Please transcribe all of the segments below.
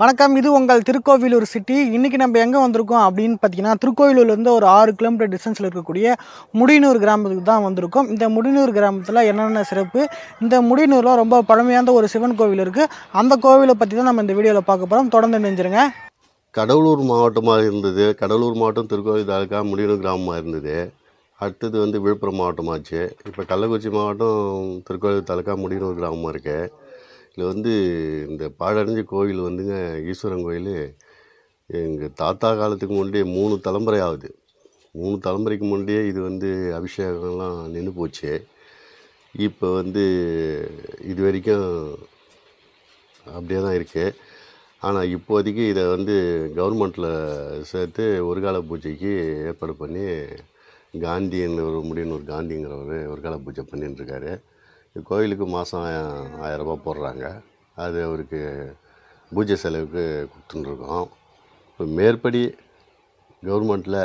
வணக்கம் இது உங்கள் திருக்கோவிலூர் சிட்டி. இன்றைக்கி நம்ம எங்கே வந்திருக்கோம் அப்படின்னு பார்த்தீங்கன்னா திருக்கோவிலூர்லேருந்து ஒரு ஆறு கிலோமீட்டர் டிஸ்டன்ஸில் இருக்கக்கூடிய முடினூர் கிராமத்துக்கு தான் வந்திருக்கோம். இந்த முடினூர் கிராமத்தில் என்னென்ன சிறப்பு? இந்த முடினூரில் ரொம்ப பழமையான ஒரு சிவன் கோவில் இருக்குது அந்த கோவிலை பற்றி தான் நம்ம இந்த வீடியோவில் பார்க்க போகிறோம் தொடர்ந்து நினைஞ்சிருங்க கடலூர் மாவட்டமாக இருந்தது. கடலூர் மாவட்டம் திருக்கோவில் தாலுக்கா முடியூர் கிராமமாக இருந்தது. அடுத்தது வந்து விழுப்புரம் மாவட்டமாச்சு. இப்போ கள்ளக்குறிச்சி மாவட்டம் திருக்கோவில் தாலுக்கா முடியூர் கிராமமாக இருக்குது இதில் வந்து இந்த பாழடைஞ்ச கோவில் வந்துங்க ஈஸ்வரன் கோயில். எங்கள் தாத்தா காலத்துக்கு முன்னாடியே மூணு தலைமுறை ஆகுது. மூணு தலைமுறைக்கு முன்னாடியே இது வந்து அபிஷேகம்லாம் நின்று போச்சு. இப்போ வந்து இது வரைக்கும் அப்படியே தான் இருக்குது ஆனால் இப்போதைக்கு இதை வந்து கவர்மெண்ட்டில் சேர்த்து ஒரு கால பூஜைக்கு ஏற்பாடு பண்ணி காந்தின்னு ஒரு முடியுன்னு ஒரு காந்திங்கிறவர் ஒரு கால பூஜை பண்ணிட்டுருக்காரு கோயிலுக்கு மாதம் ஆயரரூபா போடுறாங்க. அது அவருக்கு பூஜை செலவுக்கு கொடுத்துட்டுருக்கோம். இப்போ மேற்படி கவர்மெண்ட்டில்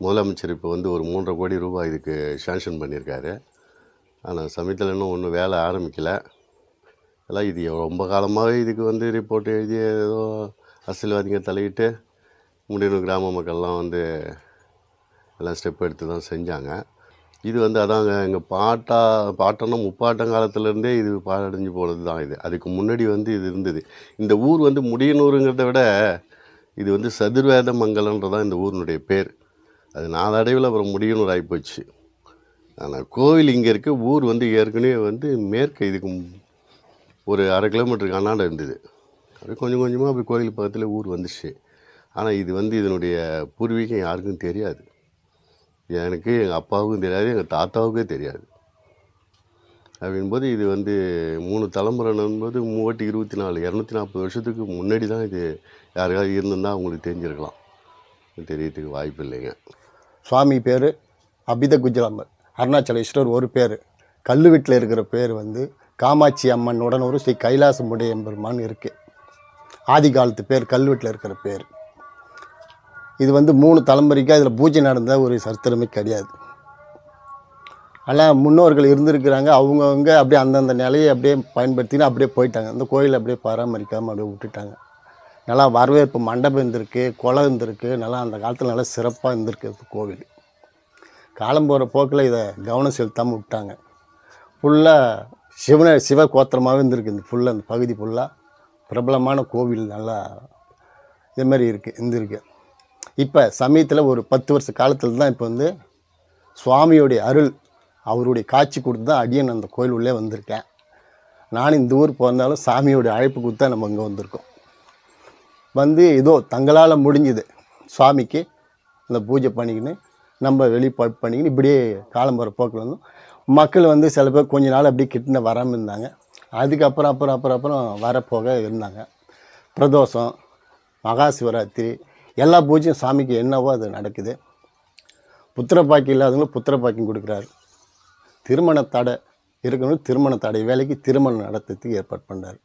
முதலமைச்சர் இப்போ வந்து ஒரு மூன்றரை கோடி ரூபாய் இதுக்கு சேங்ஷன் பண்ணியிருக்காரு. ஆனால் சமயத்தில் இன்னும் ஒன்றும் வேலை ஆரம்பிக்கலை. எல்லாம் இது ரொம்ப காலமாகவே இதுக்கு வந்து ரிப்போர்ட் எழுதி ஏதோ அரசியல்வாதிங்க தலையிட்டு முடிவு கிராம மக்கள்லாம் வந்து எல்லாம் ஸ்டெப் எடுத்து தான் செஞ்சாங்க. இது வந்து அதாங்க எங்கள் பாட்டா பாட்டன்னா முப்பாட்டம் காலத்துலேருந்தே இது பாழடைஞ்சு போனது தான் இது. அதுக்கு முன்னாடி வந்து இது இருந்தது. இந்த ஊர் வந்து முடியனூருங்கிறத விட இது வந்து சதுர்வேத மங்கலன்றதான் இந்த ஊரினுடைய பேர். அது நாளடைவில் அப்புறம் முடியனூர் ஆகிப்போச்சு ஆனால் கோவில் இங்கே இருக்க. ஊர் வந்து ஏற்கனவே வந்து மேற்கு இதுக்கு ஒரு அரை கிலோமீட்டருக்கு அண்ணாண்ட இருந்தது. அது கொஞ்சம் கொஞ்சமாக அப்படி கோயில் பக்கத்தில் ஊர் வந்துச்சு. ஆனால் இது வந்து இதனுடைய பூர்வீகம் யாருக்கும் தெரியாது. எனக்கு எங்கள் அப்பாவுக்கும் தெரியாது எங்கள் தாத்தாவுக்கே தெரியாது. அப்படின்போது இது வந்து மூணு தலைமுறைன்னும்போது மூவாட்டி இருபத்தி நாலு இரநூத்தி நாற்பது வருஷத்துக்கு முன்னாடி தான் இது யாருக்காவது இருந்திருந்தால் அவங்களுக்கு தெரிஞ்சிருக்கலாம். தெரியறதுக்கு வாய்ப்பு இல்லைங்க. சுவாமி பேர் அபித குஜராமர் அருணாச்சலேஸ்வரர் ஒரு பேர். கல்லுவீட்டில் இருக்கிற பேர் வந்து காமாட்சி அம்மன் உடனூர் ஸ்ரீ கைலாசமுடைய எம்பெருமான் இருக்குது ஆதி காலத்து பேர் கல்வெட்டில் இருக்கிற பேர். இது வந்து மூணு தலைமுறைக்கு அதில் பூஜை நடந்த ஒரு சரித்திரமே கிடையாது. ஆனால் முன்னோர்கள் இருந்திருக்கிறாங்க. அவங்கவுங்க அப்படியே அந்தந்த நிலையை அப்படியே பயன்படுத்தினா அப்படியே போயிட்டாங்க. அந்த கோயிலை அப்படியே பராமரிக்காமல் அப்படியே விட்டுட்டாங்க. நல்லா வரவேற்பு மண்டபம் இருந்திருக்கு குளம் இருந்திருக்கு. நல்லா அந்த காலத்தில் நல்லா சிறப்பாக இருந்திருக்கு கோவில். காலம் போகிற போக்கில் இதை கவனம் செலுத்தாமல் விட்டாங்க. ஃபுல்லாக சிவன சிவ கோத்திரமாகவே இருந்திருக்கு இந்த ஃபுல்லாக இந்த பகுதி ஃபுல்லாக பிரபலமான கோவில் நல்லா இது மாதிரி இருக்குது இருந்திருக்கு. இப்போ சமயத்தில் ஒரு பத்து வருஷ காலத்தில் தான் இப்போ வந்து சுவாமியோடைய அருள் அவருடைய காட்சி கொடுத்து தான் அடியன் அந்த கோயில் உள்ளே வந்திருக்கேன். நானும் இந்த ஊர் போனாலும் சாமியோடைய அழைப்பு கொடுத்து தான் நம்ம இங்கே வந்திருக்கோம். வந்து ஏதோ தங்களால் முடிஞ்சுது. சுவாமிக்கு இந்த பூஜை பண்ணிக்கின்னு நம்ம வெளிப்பாடு பண்ணிக்கின்னு இப்படியே காலம் போகிற போக்கில் வந்து மக்கள் வந்து சில பேர் கொஞ்ச நாள் அப்படியே கிட்ட வராமல் இருந்தாங்க. அதுக்கப்புறம் அப்புறம் அப்புறம் அப்புறம் வரப்போக இருந்தாங்க. பிரதோஷம் மகா சிவராத்திரி எல்லா பூஜையும் சாமிக்கு என்னவோ அது நடக்குது. புத்திர பாக்கியம் இல்லாதவங்களுக்கு புத்திர பாக்கியம் கொடுக்குறாரு. திருமண தடை இருக்கணும் திருமண தடை வேலைக்கு திருமணம் நடத்துறதுக்கு ஏற்பாடு பண்ணார்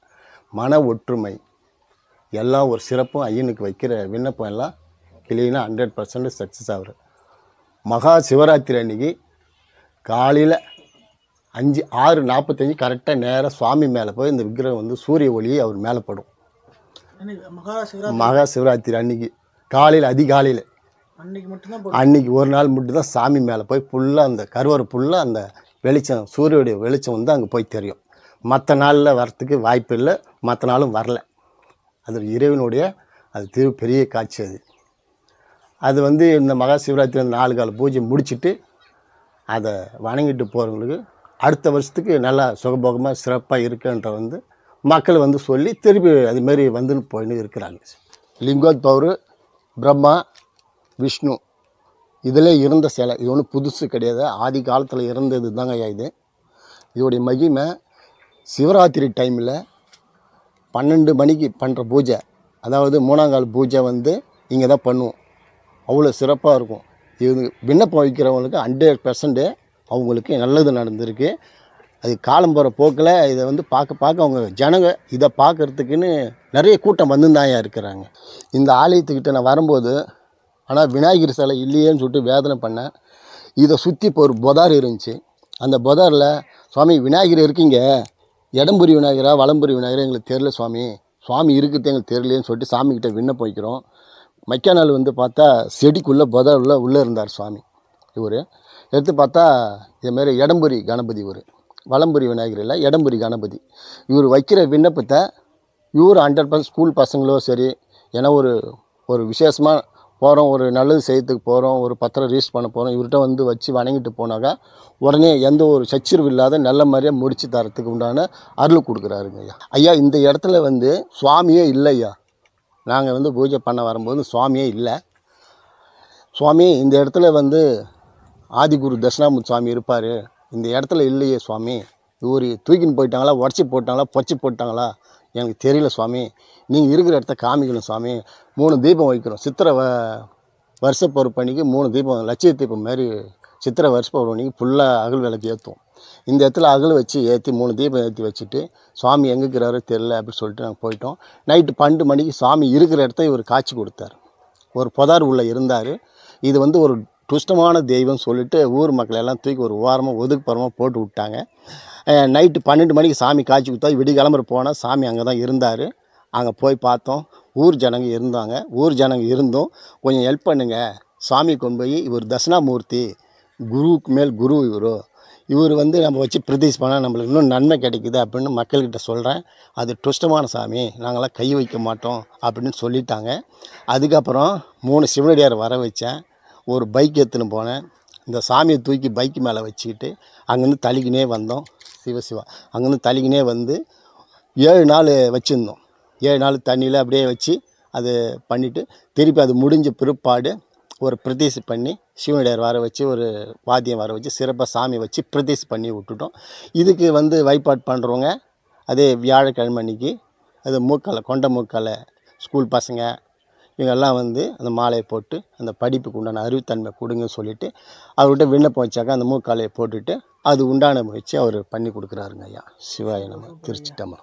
மன ஒற்றுமை எல்லாம் ஒரு சிறப்பும் ஐயனுக்கு வைக்கிற விண்ணப்பம் எல்லாம் கிளீனாக ஹண்ட்ரட் பர்சன்ட் சக்ஸஸ் ஆகுது. மகா சிவராத்திரி அன்னைக்கு காலையில் அஞ்சு ஆறு நாற்பத்தஞ்சு கரெக்டாக நேராக சுவாமி மேலே போய் இந்த விக்கிரகம் வந்து சூரிய ஒளி அவர் மேலே படும். மகா சிவராத்திரி அன்னைக்கு காலையில் அதிகாலையில். அன்னைக்கு மட்டும்தான் அன்னைக்கு ஒரு நாள் மட்டும் தான் சாமி மேலே போய் ஃபுல்லாக அந்த கருவறை ஃபுல்லாக அந்த வெளிச்சம் சூரியனுடைய வெளிச்சம் வந்து அங்கே போய் தெரியும். மற்ற நாளில் வரத்துக்கு வாய்ப்பு இல்லை மற்ற நாளும் வரல. அது இறைவனுடைய அது திரு பெரிய காட்சி அது. அது வந்து இந்த மகா சிவராத்திரி அந்த நாலு கால பூஜை முடிச்சிட்டு அதை வணங்கிட்டு போகிறவங்களுக்கு அடுத்த வருஷத்துக்கு நல்லா சுகபோகமாக சிறப்பாக இருக்குன்ற வந்து மக்கள் வந்து சொல்லி திருப்பி அதுமாரி வந்துன்னு போயின்னு இருக்கிறாங்க. லிங்கோத்பவர் பிரம்மா விஷ்ணு இதில் இருந்த சிலை. இது ஒன்றும் புதுசு கிடையாது. ஆதி காலத்தில் இருந்தது தாங்க ஐயா இது. இதோடைய மகிமை சிவராத்திரி டைமில் பன்னெண்டு மணிக்கு பண்ணுற பூஜை. அதாவது மூணாங்கால் பூஜை வந்து இங்கே தான் பண்ணுவோம். அவ்வளோ சிறப்பாக இருக்கும். இது விண்ணப்பம் வைக்கிறவங்களுக்கு ஹண்ட்ரட் பர்சன்ட்டு அவங்களுக்கு நல்லது நடந்திருக்கு. அது காலம் போகிற போக்கில் இதை வந்து பார்க்க பார்க்க அவங்க ஜனங்க இதை பார்க்கறதுக்குன்னு நிறைய கூட்டம் வந்துந்தாயா இருக்கிறாங்க. இந்த ஆலயத்துக்கிட்ட நான் வரும்போது ஆனால் விநாயகர் சிலை இல்லையேன்னு சொல்லிட்டு வேதனை பண்ணேன். இதை சுற்றி இப்போ ஒரு புதார் இருந்துச்சு. அந்த புதாரில் சுவாமி விநாயகர் இருக்கீங்க. இடம்புரி விநாயகரா வளம்புரி விநாயகரா? எங்களுக்கு தெரியல சுவாமி. சுவாமி இருக்கிறது எங்களுக்கு தெரியலேன்னு சொல்லிட்டு சாமிக்கிட்ட விண்ணப்பம் வைக்கிறோம். மைக்கா நாள் வந்து பார்த்தா செடிக்குள்ளே புதர் உள்ள உள்ளே இருந்தார் சுவாமி இவர். எடுத்து பார்த்தா இதுமாரி இடம்புரி கணபதி இவர். வலம்புரி விநாயகர் இல்லை இடம்புரி கணபதி. இவர் வைக்கிற விண்ணப்பத்தை இவர் ஹண்ட்ரட் பர்சன்ட் ஸ்கூல் பசங்களோ சரி ஏன்னா ஒரு ஒரு விசேஷமாக போகிறோம் ஒரு நல்லது செய்யறதுக்கு போகிறோம் ஒரு பத்திரம் ரீஸ் பண்ண போகிறோம் இவர்கிட்ட வந்து வச்சு வணங்கிட்டு போனாக்கா உடனே எந்த ஒரு சச்சிரவு இல்லாத நல்ல மாதிரியாக முடித்து தரத்துக்கு உண்டான அருள் கொடுக்குறாருங்க ஐயா. ஐயா இந்த இடத்துல வந்து சுவாமியே இல்லை ஐயா. நாங்கள் வந்து பூஜை பண்ண வரும்போது சுவாமியே இல்லை. சுவாமி இந்த இடத்துல வந்து ஆதிகுரு தட்சிணாமூர்த்தி சுவாமி இருப்பார். இந்த இடத்துல இல்லையே சுவாமி. இவர் தூக்கின்னு போயிட்டாங்களா உடச்சி போட்டாங்களா பொச்சி போட்டாங்களா? எனக்கு தெரியல சுவாமி. நீங்கள் இருக்கிற இடத்த காமிக்கணும் சுவாமி. மூணு தீபம் வைக்கிறோம் சித்திரை வ வருஷ பொறுப்பணிக்கு மூணு தீபம் லட்சிய தீபம் மாதிரி சித்திரை வருஷ பொறுப்பணிக்கு ஃபுல்லாக அகல் விளக்கு ஏற்றுவோம் இந்த இடத்துல அகல் வச்சு ஏற்றி மூணு தீபம் ஏற்றி வச்சுட்டு சுவாமி எங்கே இருக்கிறாரோ தெரில அப்படின்னு சொல்லிட்டு நாங்கள் போயிட்டோம். நைட்டு பன்னெண்டு மணிக்கு சுவாமி இருக்கிற இடத்த இவர் காட்சி கொடுத்தார். ஒரு புதார் உள்ளே இருந்தார். இது வந்து ஒரு துஷ்டமான தெய்வம் சொல்லிட்டு ஊர் மக்கள் எல்லாம் தூக்கி ஒரு ஓரமாக ஒதுக்குப்புறமாக போட்டு விட்டாங்க. நைட்டு பன்னெண்டு மணிக்கு சாமி காய்ச்சி கொடுத்தா விடி போனால் சாமி அங்கே தான் இருந்தார். அங்கே போய் பார்த்தோம். ஊர் ஜனங்க இருந்தாங்க. ஊர் ஜனங்க இருந்தும் கொஞ்சம் ஹெல்ப் பண்ணுங்கள் சாமி கொண்டு போய் இவர் தட்சிணாமூர்த்தி குருவுக்கு மேல் குரு இவர். இவர் வந்து நம்ம வச்சு பிரதிஷ் பண்ணால் நம்மளுக்கு இன்னும் நன்மை கிடைக்குது அப்படின்னு மக்கள்கிட்ட சொல்கிறேன் அது துஷ்டமான சாமி. நாங்களாம் கை வைக்க மாட்டோம் அப்படின்னு சொல்லிட்டாங்க. அதுக்கப்புறம் மூணு சிவனடியார் வர வச்சேன். ஒரு பைக் எடுத்துன்னு போனேன். இந்த சாமியை தூக்கி பைக்கு மேலே வச்சுக்கிட்டு அங்கேருந்து தள்ளிக்கினே வந்தோம். சிவசிவா அங்கேருந்து தள்ளிக்கினே வந்து ஏழு நாள் வச்சுருந்தோம். ஏழு நாள் தண்ணியில் அப்படியே வச்சு அது பண்ணிவிட்டு திருப்பி அது முடிஞ்ச பிற்பாடு ஒரு பிரதிஷ் பண்ணி சிவனடியார் வர வச்சு ஒரு வாத்தியம் வர வச்சு சிறப்பாக சாமி வச்சு பிரதிஷ் பண்ணி விட்டுட்டோம். இதுக்கு வந்து வழிபாடு பண்ணுறவங்க அதே வியாழக்கிழமை அன்னைக்கு அது மூக்கால கொண்ட மூக்கால ஸ்கூல் பசங்க இவங்கெல்லாம் வந்து அந்த மாலையை போட்டு அந்த படிப்புக்கு உண்டான அறிவுத்தன்மை கொடுங்கன்னு சொல்லிட்டு அவர்கிட்ட விண்ணப்பம் வச்சாக்கா அந்த மூக்காலையை போட்டுட்டு அது உண்டான முயற்சி அவர் பண்ணி கொடுக்குறாருங்க ஐயா. சிவாய நம்ம திருச்சிட்டம்மா